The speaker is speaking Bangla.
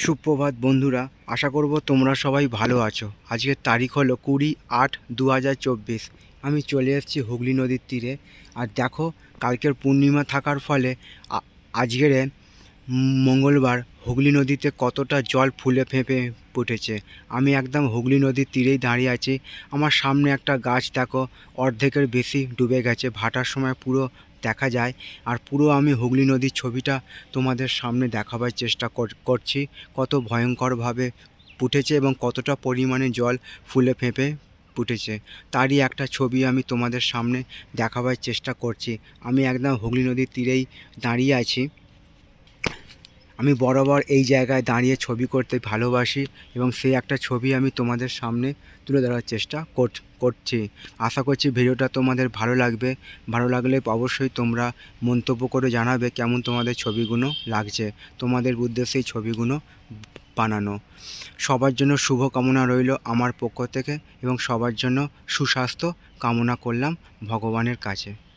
সুপ্রভাত বন্ধুরা, আশা করব তোমরা সবাই ভালো আছো। আজকের তারিখ হলো কুড়ি আট দু আমি চলে এসেছি হুগলি নদীর তীরে। আর দেখো, কালকের পূর্ণিমা থাকার ফলে আজকের মঙ্গলবার হুগলি নদীতে কতটা জল ফুলে ফেঁপে উঠেছে আমি একদম হুগলি নদীর তীরেই দাঁড়িয়ে আছি। আমার সামনে একটা গাছ দেখো, অর্ধেকের বেশি ডুবে গেছে। ভাটার সময় পুরো দেখা যায়। আর পুরো আমি হুগলি নদীর ছবিটা তোমাদের সামনে দেখাবার চেষ্টা কর- করছি। কত ভয়ঙ্করভাবে ফুটেছে এবং কতটা পরিমাণে জল ফুলে ফেঁপে ফুটেছে। তারই একটা ছবি আমি তোমাদের সামনে দেখাবার চেষ্টা করছি। আমি একদম হুগলি নদীর তীরেই দাঁড়িয়ে আছি। আমি বরাবর এই জায়গায় দাঁড়িয়ে ছবি করতে ভালোবাসি এবং সেই একটা ছবি আমি তোমাদের সামনে তুলে ধরার চেষ্টা কর- করছি। আশা করছি ভিডিওটা তোমাদের ভালো লাগবে। ভালো লাগলে অবশ্যই তোমরা মন্তব্য করে জানাবে কেমন তোমাদের ছবিগুলো লাগছে, তোমাদের উদ্দেশ্যে এই ছবিগুলো বানানো। সবার জন্য শুভ কামনা রইল আমার পক্ষ থেকে এবং সবার জন্য সুস্বাস্থ্য কামনা করলাম ভগবানের কাছে।